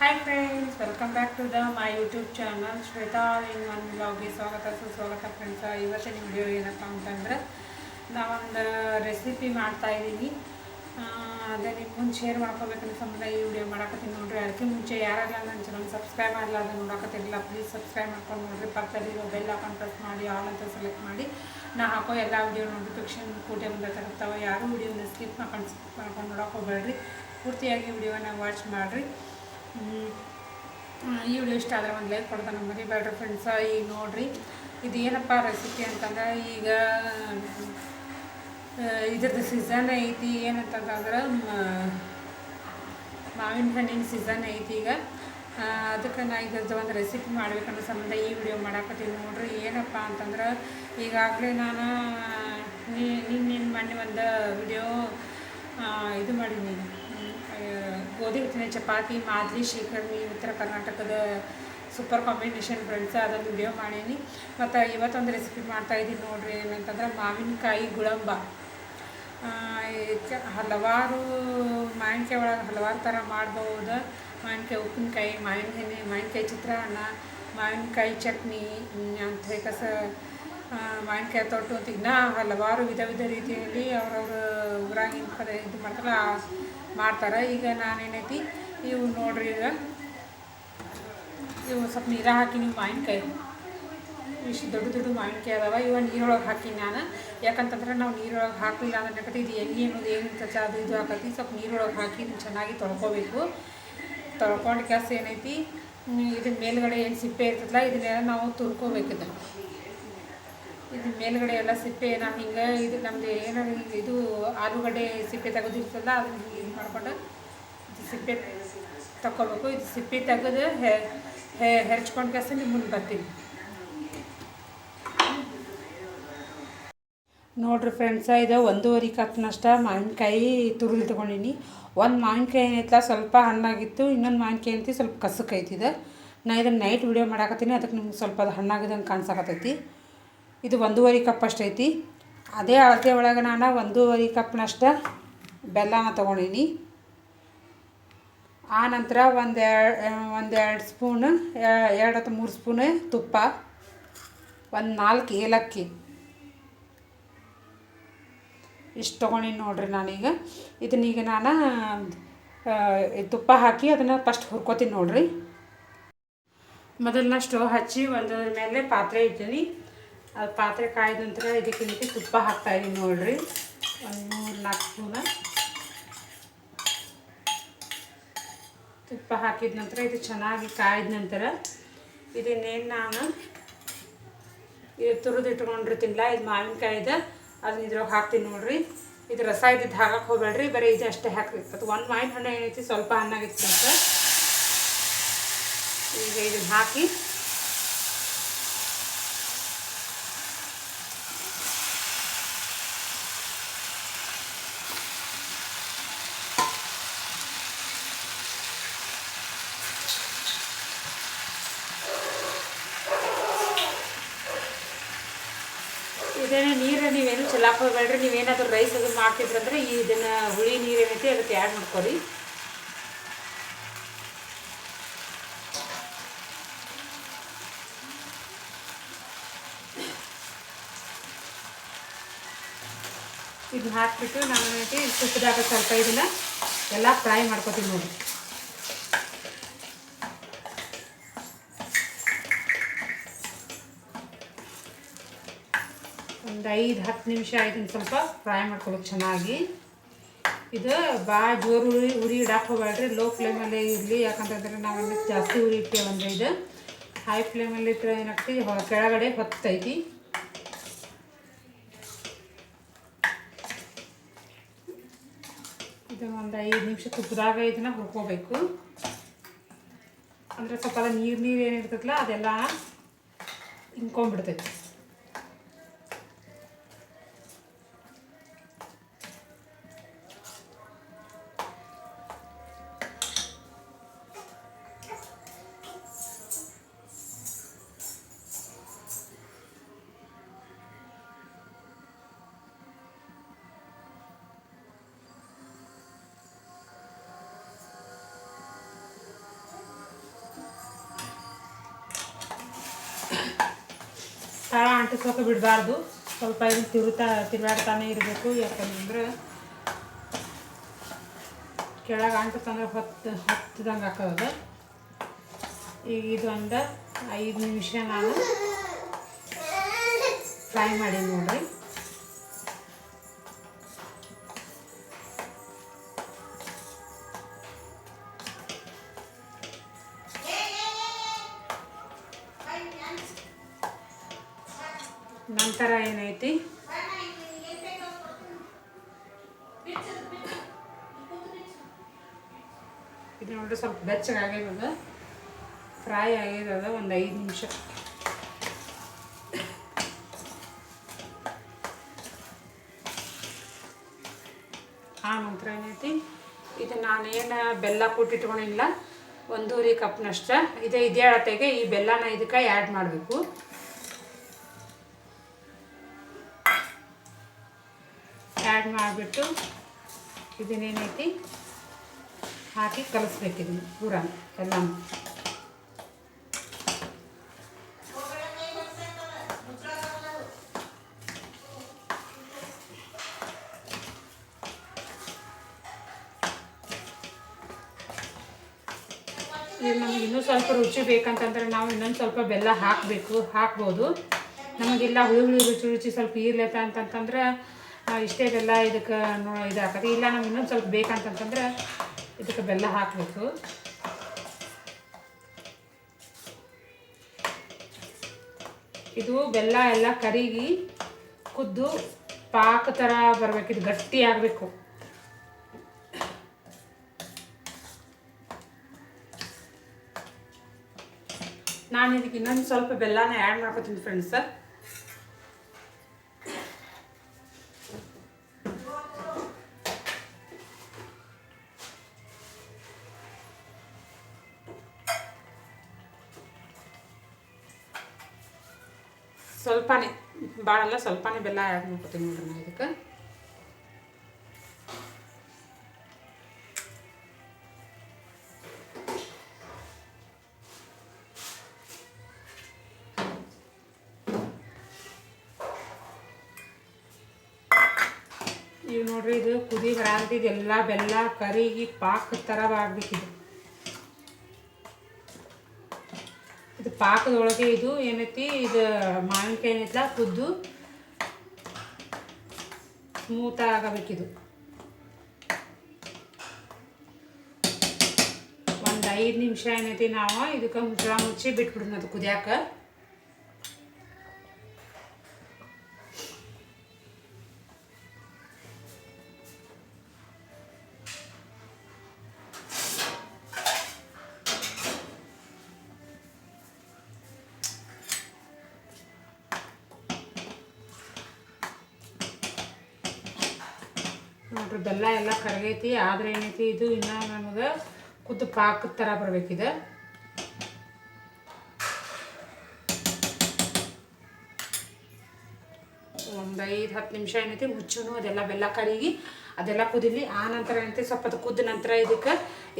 Hi friends welcome back to the my YouTube channel Shweta in one ಬ್ಲಾಗ್ಗೆ ಸ್ವಾಗತ, ಸುಸ್ವಾಗತ friends ಇವತ್ತಿನ video ಏನಪ್ಪ ಅಂತಂದರೆ, ನಾವೊಂದು ರೆಸಿಪಿ ಮಾಡ್ತಾಯಿದ್ದೀನಿ ಅದೇ ನಿಮ್ಮ ಮುಂದೆ ಶೇರ್ ಮಾಡ್ಕೋಬೇಕನ್ನ ಸಂಬಂಧ ಈ ವಿಡಿಯೋ ಮಾಡಾಕತ್ತೀನಿ ನೋಡ್ರಿ. ಅದಕ್ಕೆ ಮುಂಚೆ ಯಾರೆಲ್ಲ ನನ್ನ ಚಾನಲ್ ಸಬ್ಸ್ಕ್ರೈಬ್ ಮಾಡಲ್ಲ ಅದನ್ನು ನೋಡಕತ್ತಿರಲಿಲ್ಲ. ಪ್ಲೀಸ್ ಸಬ್ಸ್ಕ್ರೈಬ್ ಮಾಡ್ಕೊಂಡು ನೋಡ್ರಿ. ಪಕ್ಕದಲ್ಲಿರೋ ಬೆಲ್ ಹಾಕೊಂಡು ಪ್ರೆಸ್ ಮಾಡಿ ಆಲ್ ಅಂತ ಸೆಲೆಕ್ಟ್ ಮಾಡಿ. ನಾ ಹಾಕೋ ಎಲ್ಲ ವಿಡಿಯೋ ನೋಟಿಫಿಕೇಶನ್ ಕೂಟೆ ತರುತ್ತಾವೆ. ಯಾರು ವಿಡಿಯೋನ ಸ್ಕಿಪ್ ಮಾಡ್ಕೊಂಡು ಮಾಡ್ಕೊಂಡು ನೋಡೋಕೆ ಹೋಗ್ಬೇಡ್ರಿ. ಪೂರ್ತಿಯಾಗಿ ವಿಡಿಯೋನ ವಾಚ್ ಮಾಡಿರಿ. ಈ ವಿಡಿಯೋ ಇಷ್ಟ ಆದರೆ ಒಂದು ಲೈಕ್ ಕೊಡ್ತಾನೆ ಮರಿಬೇಡ್ರಿ ಫ್ರೆಂಡ್ಸ ಈಗ ನೋಡಿರಿ. ಇದು ಏನಪ್ಪ ರೆಸಿಪಿ ಅಂತಂದ್ರೆ ಈಗ ಇದ್ರದ್ದು ಸೀಸನ್ ಐತಿ ಏನಂತಂದ್ರೆ ಮಾವಿನ ಹಣ್ಣಿನ ಸೀಸನ್ ಐತಿ ಈಗ. ಅದಕ್ಕೆ ನಾ ಇದ್ರದ್ದು ಒಂದು ರೆಸಿಪಿ ಮಾಡ್ಬೇಕನ್ನೋ ಸಂಬಂಧ ಈ ವಿಡಿಯೋ ಮಾಡಾಕತ್ತೀನಿ ನೋಡ್ರಿ. ಏನಪ್ಪ ಅಂತಂದ್ರೆ, ಈಗಾಗಲೇ ನಾನು ನಿನ್ನ ಮೊನ್ನೆ ಒಂದು ವಿಡಿಯೋ ಇದು ಮಾಡೀನಿ. ಗೋಧಿ ಹಿಟ್ಟಿನ ಚಪಾತಿ, ಮಾದಲಿ ಶ್ರೀಕರ್ಣಿ ಉತ್ತರ ಕರ್ನಾಟಕದ ಸೂಪರ್ ಕಾಂಬಿನೇಷನ್ ಫ್ರೆಂಡ್ಸ್ ಅದೊಂದು ವಿಡಿಯೋ ಮಾಡೀನಿ. ಮತ್ತು ಇವತ್ತೊಂದು ರೆಸಿಪಿ ಮಾಡ್ತಾ ಮಾಡ್ತಾಯಿದ್ದೀನಿ ನೋಡ್ರಿ ಏನಂತಂದ್ರೆ ಮಾವಿನಕಾಯಿ ಗುಳಂಬ. ಹಲವಾರು ಮಾವಿನಕಾಯಿ ಒಳಗೆ ಹಲವಾರು ಥರ ಮಾಡ್ಬೋದು. ಮಾವಿನಕಾಯಿ ಉಪ್ಪಿನಕಾಯಿ, ಮಾವಿನ ಎಣ್ಣೆ, ಮಾವಿನಕಾಯಿ ಚಿತ್ರಾನ್ನ, ಮಾವಿನಕಾಯಿ ಚಟ್ನಿ ಅಂತ ಹೇಗಸ ಮಾವಿನಕಾಯಿ ತೊಟ್ಟು ಅಂತ ಇನ್ನೂ ಹಲವಾರು ವಿಧ ವಿಧ ರೀತಿಯಲ್ಲಿ ಅವ್ರವ್ರ ಊರಾಗಿನ ಕಡೆ ಇದು ಮಾಡ್ತಾರೆ ಮಾಡ್ತಾರೆ. ಈಗ ನಾನೇನೈತಿ, ಇವು ನೋಡ್ರಿ ಈಗ. ಇವು ಸ್ವಲ್ಪ ನೀರ ಹಾಕಿ ನೀವು ಮಾವಿನಕಾಯಿ. ಇಷ್ಟು ದೊಡ್ಡ ದೊಡ್ಡ ಮಾವಿನಕಾಯಿ ಅದಾವ. ಇವ ನೀರೊಳಗೆ ಹಾಕಿ ನಾನು. ಯಾಕಂತಂದ್ರೆ ನಾವು ನೀರೊಳಗೆ ಹಾಕಲಿಲ್ಲ ಅಂದ್ರೆ ಏನಾಕತಿ ಇದು ಎಣ್ಣೆ ಅನ್ನೋದು ಏನು ಇರ್ತೈತೆ, ಅದು ಇದು ಹಾಕತಿ ಸ್ವಲ್ಪ ನೀರೊಳಗೆ ಹಾಕಿ ಚೆನ್ನಾಗಿ ತೊಳ್ಕೊಬೇಕು. ತೊಳ್ಕೊಂಡು ಕೆಲಸ ಏನೈತಿ ಇದನ್ನ ಮೇಲುಗಡೆ ಏನು ಸಿಪ್ಪೆ ಇರ್ತದಲ್ಲ ಇದನ್ನೆಲ್ಲ ನಾವು ತುರ್ಕೋಬೇಕು ಇದನ್ನು ಇದು ಮೇಲ್ಗಡೆ ಎಲ್ಲ ಸಿಪ್ಪೆ ನಾವು ಹಿಂಗೆ ಇದು ನಮ್ಮದು ಏನೋ ಇದು ಆಲೂಗಡ್ಡೆ ಸಿಪ್ಪೆ ತೆಗೆದಿರ್ತಲ್ಲ ಅದನ್ನ ಇದು ಮಾಡಿಕೊಂಡು ಸಿಪ್ಪೆ ತಗೊಳ್ಬೇಕು ಇದು ಸಿಪ್ಪೆ ತೆಗೆದು ಹೆರ್ಚ್ಕೊಂಡು ಕೆಸ ನಿಮ್ಮ ಮುಂದೆ ಬರ್ತೀನಿ. ನೋಡ್ರಿ ಫ್ರೆಂಡ್ಸ ಇದು ಒಂದೂವರೆ ಕಪ್ನಷ್ಟ ಮಾವಿನಕಾಯಿ ತುರಿದು ತೊಗೊಂಡಿನಿ. ಒಂದು ಮಾವಿನಕಾಯಿ ಏನೈತಲ್ಲ ಸ್ವಲ್ಪ ಹಣ್ಣಾಗಿತ್ತು, ಇನ್ನೊಂದು ಮಾವಿನಕಾಯಿ ಏನೈತಿ, ಸ್ವಲ್ಪ ಕಸಕ್ಕೈತಿದೆ ನಾ ಇದನ್ನು ನೈಟ್ ವಿಡಿಯೋ ಮಾಡಾಕತ್ತೀನಿ ಅದಕ್ಕೆ ನಿಮ್ಗೆ ಸ್ವಲ್ಪ ಅದು ಹಣ್ಣಾಗಿದಂಗೆ ಕಾಣಿಸಕತ್ತೈತಿ. ಇದು ಒಂದೂವರೆ ಕಪ್ ಅಷ್ಟೈತಿ. ಅದೇ ಅಳತೆ ಒಳಗೆ ನಾನು ಒಂದೂವರೆ ಕಪ್ನಷ್ಟ ಬೆಲ್ಲನ ತೊಗೊಂಡೀನಿ. ಆ ನಂತರ ಒಂದು ಒಂದೆರಡು ಸ್ಪೂನ್ ಎರಡು ಅಥವಾ ಮೂರು ಸ್ಪೂನ್ ತುಪ್ಪ, ಒಂದು ನಾಲ್ಕು ಏಲಕ್ಕಿ. ಇಷ್ಟು ತೊಗೊಂಡಿನಿ ನೋಡ್ರಿ ನಾನೀಗ. ಇದನ್ನೀಗ ನಾನು ತುಪ್ಪ ಹಾಕಿ ಅದನ್ನು ಫಸ್ಟ್ ಹುರ್ಕೋತೀನಿ ನೋಡ್ರಿ. ಮೊದಲನ್ನ ಸ್ಟವ್ ಹಚ್ಚಿ ಒಂದರ ಮೇಲೆ ಪಾತ್ರೆ ಇಡ್ತೀನಿ. ಅದು ಪಾತ್ರೆ ಕಾಯ್ದ ನಂತರ ಇದಕ್ಕೆ ತುಪ್ಪ ಹಾಕ್ತಾಯಿದ್ದೀನಿ ನೋಡ್ರಿ. ಒಂದು ಮೂರು ನಾಲ್ಕು ಸ್ಪೂನ. ತುಪ್ಪ ಹಾಕಿದ ನಂತರ ಇದು ಚೆನ್ನಾಗಿ ಕಾಯ್ದ ನಂತರ ಇದನ್ನೇನು ನಾನು ಇದು ತುರಿದು ಇಟ್ಕೊಂಡಿರ್ತೀನಿಲ್ಲ, ಇದು ಮಾವಿನಕಾಯಿದ, ಅದನ್ನ ಇದ್ರೊಳಗೆ ಹಾಕ್ತೀನಿ ನೋಡ್ರಿ. ಇದು ರಸ ಇದ್ದಿದ್ದು ಹಾಕಕ್ಕೆ ಹೋಗ್ಬೇಡ್ರಿ, ಬರೀ ಇದು ಅಷ್ಟೇ ಹಾಕ್ಬೇಕು ಅದು ಒಂದು ಮಾವಿನ ಹಣ್ಣು ಏನೈತಿ, ಸ್ವಲ್ಪ ಹಣ್ಣಾಗಿತ್ತು ಈಗ ಇದನ್ನು ಹಾಕಿ ಇದೇನೇ ನೀರು, ನೀವೇನು ಚೆಲ್ಲಾಕ್ ನೀವೇನಾದರೂ ರೈಸ್ ಅದು ಮಾಡ್ತಿದ್ರಂದ್ರೆ ಈ ಇದನ್ನು ಹುಳಿ ನೀರೇನೈತಿ ಅದಕ್ಕೆ ಆ್ಯಡ್ ಮಾಡ್ಕೊರಿ ಇದನ್ನ ಹಾಕ್ಬಿಟ್ಟು ನಾನು ಏನೈತಿ, ಸ್ವಲ್ಪ ಇದನ್ನು ಎಲ್ಲ ಫ್ರೈ ಮಾಡ್ಕೋತೀವಿ ನೋಡಿ. ಒಂದು ಐದು, ಹತ್ತು ನಿಮಿಷ ಆಯ್ತು ಸ್ವಲ್ಪ ಫ್ರೈ ಮಾಡ್ಕೊಳ್ಳೋದು ಚೆನ್ನಾಗಿ. ಇದು ಭಾಳ ಜೋರು ಉರಿ ಉರಿ ಇಡಕ್ಕೆ ಹೋಗ್ಬೇಡ್ರಿ ಲೋ ಫ್ಲೇಮಲ್ಲೇ ಇರಲಿ. ಯಾಕಂತಂದ್ರೆ ನಾವೆಲ್ಲ ಜಾಸ್ತಿ ಉರಿ ಇಟ್ಟೇವಂದ್ರೆ ಇದು. ಹೈ ಫ್ಲೇಮಲ್ಲಿ ಇಟ್ಟರೆ ಏನಾಗ್ತೈತಿ ಹೊ- ಕೆಳಗಡೆ ಹೊತ್ತೈತಿ. ಇದು ಒಂದು ಐದು ನಿಮಿಷ ತುಪ್ಪದಾಗ ಇದನ್ನ ಹುರ್ಕೋಬೇಕು. ಅಂದರೆ ಸ್ವಲ್ಪ ನೀರು ನೀರು ಏನಿರ್ತೈತಲ್ಲ ಅದೆಲ್ಲ ಹಿಂಕೊಂಬಿಡ್ತೈತಿ ತಳ ಅಂಟಿಸೋಕೆ ಬಿಡಬಾರ್ದು. ಸ್ವಲ್ಪ ಇದು ತಿರುತ್ತಾ ತಿರುಗಾಡ್ತಾನೆ ಇರಬೇಕು. ಯಾಕಂದ್ರೆ ಕೆಳಗೆ ಅಂಟಿಸ್ತಂದ್ರೆ ಹೊತ್ತು, ಹತ್ತಿದಂಗೆ ಹಾಕೋದು ಈಗ ಇದೊಂದು ಐದು ನಿಮಿಷ ನಾನು ಫ್ರೈ ಮಾಡಿ ನೋಡ್ರಿ. ನಂತರ ಏನೈತಿ? ಇದು ನೋಡ್ರಿ ಸ್ವಲ್ಪ ಬೆಚ್ಚಗೆ ಆಗ್ಯದ ಫ್ರೈ ಆಗ್ಯದ ಒಂದು ಐದು ನಿಮಿಷ. ಆ ನಂತರ ಏನೈತಿ? ಇದು ನಾನೇನು ಬೆಲ್ಲ ಕೊಟ್ಟಿಟ್ಕೊಂಡಿಲ್ಲ ಒಂದೂವರೆ ಕಪ್ನಷ್ಟ ಇದೇ ಇದೇ ಅಳತೆಗೆ ಈ ಬೆಲ್ಲನ ಇದಕ್ಕೆ ಆ್ಯಡ್ ಮಾಡಬೇಕು. ಆ್ಯಡ್ ಮಾಡಿಬಿಟ್ಟು ಇದನ್ನೇನೈತಿ ಹಾಕಿ ಕಲಿಸ್ಬೇಕು ಇದನ್ನು ಪೂರ, ಎಲ್ಲ. ಇದು ನಮಗೆ ಇನ್ನೂ ಸ್ವಲ್ಪ ರುಚಿ ಬೇಕಂತಂದ್ರೆ ನಾವು ಇನ್ನೊಂದು ಸ್ವಲ್ಪ ಬೆಲ್ಲ ಹಾಕಬೇಕು, ಹಾಕ್ಬೋದು. ನಮಗೆಲ್ಲ ಹುಳಿ ಹುಳಿ ರುಚಿ ರುಚಿ ಸ್ವಲ್ಪ ಇರ್ಲತ್ತ ಅಂತಂತಂದ್ರೆ ಇಷ್ಟೇ ಬೆಲ್ಲ ಇದಕ್ಕೆ ನೋ ಇದು ಹಾಕೋದು ಇಲ್ಲ ನಮ್ಗೆ ಇನ್ನೊಂದು ಸ್ವಲ್ಪ ಬೇಕಂತಂತಂದ್ರೆ ಇದಕ್ಕೆ ಬೆಲ್ಲ ಹಾಕಬೇಕು. ಇದು ಬೆಲ್ಲ ಎಲ್ಲ ಕರಿಗಿ ಕುದ್ದು ಪಾಕ ಥರ ಬರಬೇಕು. ಇದು ಗಟ್ಟಿ ಆಗಬೇಕು. ನಾನು ಇದಕ್ಕೆ ಇನ್ನೊಂದು ಸ್ವಲ್ಪ ಬೆಲ್ಲನ ಆ್ಯಡ್ ಮಾಡ್ಕೋತೀನಿ ಫ್ರೆಂಡ್ಸ್ ಸ್ವಲ್ಪನೇ ಭಾಳಲ್ಲ ಸ್ವಲ್ಪನೇ ಬೆಲ್ಲ ಆ್ಯಡ್ ಮಾಡ್ಕೊತೀನಿ ನೋಡ್ರಿ ನಾನು ಇದಕ್ಕೆ. ಈಗ ನೋಡ್ರಿ ಇದು ಕುದಿ ಬರಾಂತಿದೆಲ್ಲ ಬೆಲ್ಲ ಕರಿಗಿ ಪಾಕ ಥರ ಆಗ್ಬೇಕಿದು. ಪಾಕದೊಳಗೆ ಇದು ಏನೈತಿ? ಇದು ಮಾವಿನಕಾಯಿ ಏನೈತಲ್ಲ ಕುದ್ದು. ಸ್ಮೂತ್ ಆಗಬೇಕಿದು ಒಂದು ಐದು ನಿಮಿಷ ಏನೈತಿ ನಾವು? ಇದಕ್ಕೆ ಮುಚ್ಚಳ ಮುಚ್ಚಿ ಬಿಟ್ಬಿಡೋಣ ಅದು ಕುದಿಯಾಕ. ನೋಡ್ರಿ, ಬೆಲ್ಲ ಎಲ್ಲ ಕರಗೈತಿ, ಆದ್ರೆ ಏನೈತಿ, ಇದು ಇನ್ನ ನಮಗೆ ಕುದ್ದು ಪಾಕದ ಥರ ಬರ್ಬೇಕಿದೆ ಒಂದು ಐದು ಹತ್ತು ನಿಮಿಷ ಏನೈತಿ, ಹುಚ್ಚುನು ಅದೆಲ್ಲ ಬೆಲ್ಲ ಕರಿಗಿ ಅದೆಲ್ಲ ಕುದಿಲಿ, ಆ ನಂತರ ಏನೈತಿ, ಸ್ವಲ್ಪ ಅದು ಕುದ್ದ ನಂತರ ಇದಕ್ಕೆ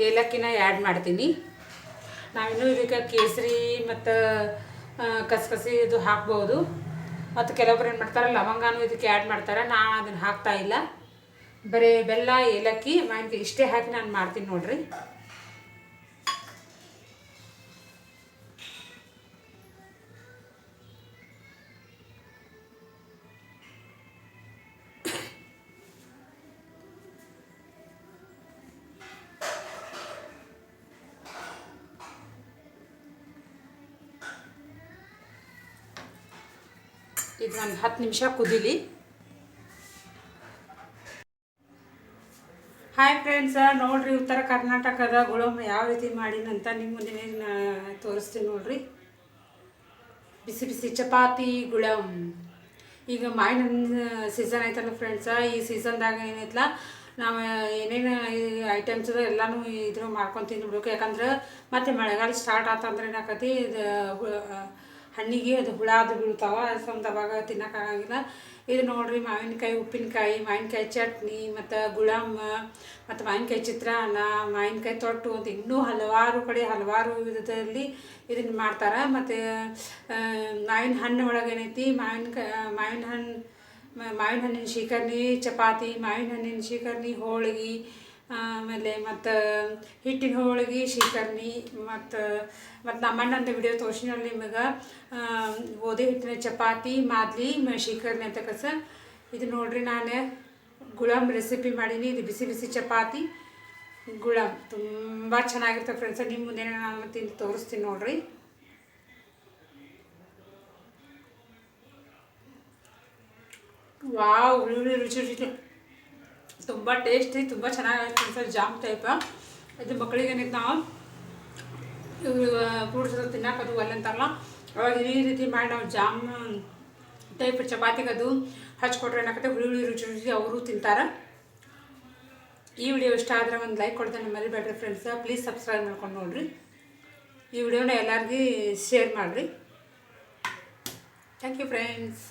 ಏಲಕ್ಕಿನ ಆ್ಯಡ್ ಮಾಡ್ತೀನಿ. ನಾವಿನ್ನೂ ಇದಕ್ಕೆ ಕೇಸರಿ ಮತ್ತು ಕಸಕಸಿ ಇದು ಹಾಕ್ಬೋದು. ಮತ್ತು ಕೆಲವೊಬ್ರು ಏನು ಮಾಡ್ತಾರೆ, ಲವಂಗಾನು ಇದಕ್ಕೆ ಆ್ಯಡ್ ಮಾಡ್ತಾರೆ ನಾನು ಅದನ್ನು ಹಾಕ್ತಾ ಇಲ್ಲ. ಬರೀ ಬೆಲ್ಲ ಏಲಕ್ಕಿ ಮಾವಿನಕಾಯಿ ಇಷ್ಟೇ ಹಾಕಿ ನಾನು ಮಾಡ್ತೀನಿ ನೋಡ್ರಿ. ಇದು ಒಂದು ಹತ್ತು ನಿಮಿಷ ಕುದೀಲಿ. ಹಾಯ್ ಫ್ರೆಂಡ್ಸ ನೋಡ್ರಿ ಉತ್ತರ ಕರ್ನಾಟಕದ ಗುಳಂಬ ಯಾವ ರೀತಿ ಮಾಡಿನಂತ ನಿಮ್ಮ ಮುಂದೆ ತೋರಿಸ್ತೀನಿ ನೋಡ್ರಿ. ಬಿಸಿ ಬಿಸಿ ಚಪಾತಿ ಗುಳಂ. ಈಗ ಮಾವಿನ ಸೀಸನ್ ಐತಲ್ಲ ಫ್ರೆಂಡ್ಸ ಈ ಸೀಸನ್ದಾಗ ಏನೈತಲ್ಲ ನಾವು ಏನೇನು ಐಟಮ್ಸ್ ಎಲ್ಲನೂ ಇದ್ರ ಮಾಡ್ಕೊಂಡು ತಿಂದ್ಬಿಡ್ಬೇಕು. ಯಾಕಂದ್ರೆ ಮತ್ತೆ ಮಳೆಗಾಲ ಸ್ಟಾರ್ಟ್ ಆತಂದ್ರೆ ಏನಾಕತಿ, ಇದು ಹಣ್ಣಿಗೆ ಅದು ಹುಳ ಅದು ಬೀಳ್ತಾವ ಸ್ವಲ್ಪ ಅವಾಗ ತಿನ್ನೋಕ್ಕಾಗಂಗಿಲ್ಲ ಇದು ನೋಡ್ರಿ ಮಾವಿನಕಾಯಿ, ಉಪ್ಪಿನಕಾಯಿ, ಮಾವಿನಕಾಯಿ ಚಟ್ನಿ, ಮತ್ತು ಗುಳಮ್ಮ ಮತ್ತು ಮಾವಿನಕಾಯಿ ಚಿತ್ರಾನ್ನ, ಮಾವಿನಕಾಯಿ ತೊಟ್ಟು ಅಂತ ಇನ್ನೂ ಹಲವಾರು ಕಡೆ ಹಲವಾರು ವಿಧದಲ್ಲಿ ಇದನ್ನು ಮಾಡ್ತಾರೆ. ಮತ್ತು ಮಾವಿನ ಹಣ್ಣು ಒಳಗೆ ಏನೈತಿ, ಮಾವಿನಕಾಯಿ, ಮಾವಿನ ಹಣ್ಣು, ಮಾವಿನ ಹಣ್ಣಿನ ಶೀಕರ್ಣಿ ಚಪಾತಿ, ಮಾವಿನ ಹಣ್ಣಿನ ಶೀಕರ್ಣಿ ಹೋಳಿಗೆ ಆಮೇಲೆ ಮತ್ತು ಹಿಟ್ಟಿನ ಹೋಳಿಗೆ ಶೀಕರ್ಣಿ ಮತ್ತು ಮತ್ತು ನಮ್ಮಣ್ಣಂದು ವಿಡಿಯೋ ತೋರಿಸಿನಲ್ಲಿ ನಿಮಗೆ. ಗೋಧಿ ಹಿಟ್ಟಿನ ಚಪಾತಿ, ಮಾದಲಿ, ಶೀಕರ್ಣಿ ಅಂತ ಕಸ. ಇದು ನೋಡ್ರಿ ನಾನು ಗುಲಾಮ್ ರೆಸಿಪಿ ಮಾಡೀನಿ. ಇದು ಬಿಸಿ ಬಿಸಿ ಚಪಾತಿ. ಗುಲಾಮ್ ತುಂಬ ಚೆನ್ನಾಗಿರ್ತವೆ ಫ್ರೆಂಡ್ಸ್ ನಿಮ್ಮ ಮುಂದೆ ನಾನು ತಿಂದು ತೋರಿಸ್ತೀನಿ ನೋಡ್ರಿ. ವಾವ್ ರುಚಿ ರುಚಿ. ತುಂಬ ಟೇಸ್ಟಿ ತುಂಬ ಚೆನ್ನಾಗಿರುತ್ತೆ ಸರ್, ಜಾಮ್ ಟೈಪ ಇದು ಮಕ್ಕಳಿಗೆ ನಾವು ಫ್ರೂಟ್ಸ್ ಎಲ್ಲ ತಿನ್ನಕ್ಕೆ ಅದು ಒಲ್ಲೆ ಅಂತಾರಲ್ಲ ಅವಾಗ ಈ ರೀತಿ ಮಾಡಿ ನಾವು ಜಾಮ್ ಟೈಪ್ ಚಪಾತಿಗೆ ಅದು ಹಚ್ಕೊಟ್ರೆ ಏನಾಗುತ್ತೆ, ಹುಳಿ ಹುಳಿ ರುಚಿ ರುಚಿ ಅವರು ತಿಂತಾರೆ. ಈ ವಿಡಿಯೋ ಇಷ್ಟ ಆದರೆ ಒಂದು ಲೈಕ್ ಕೊಡ್ತಾನೆ, ಮರಿಬೇಡ್ರಿ ಫ್ರೆಂಡ್ಸ್ ಪ್ಲೀಸ್ ಸಬ್ಸ್ಕ್ರೈಬ್ ಮಾಡ್ಕೊಂಡು ನೋಡಿರಿ. ಈ ವಿಡಿಯೋನ ಎಲ್ಲರಿಗೂ ಶೇರ್ ಮಾಡಿರಿ. ಥ್ಯಾಂಕ್ ಯು ಫ್ರೆಂಡ್ಸ್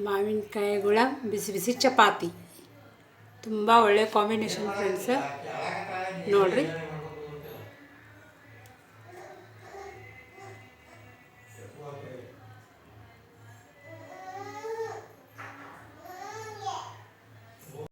ಮಾವಿನಕಾಯಿಗಳ ಬಿಸಿ ಬಿಸಿ ಚಪಾತಿ. ತುಂಬ ಒಳ್ಳೆಯ ಕಾಂಬಿನೇಷನ್ ಫ್ರೆಂಡ್ಸ್ ನೋಡಿರಿ.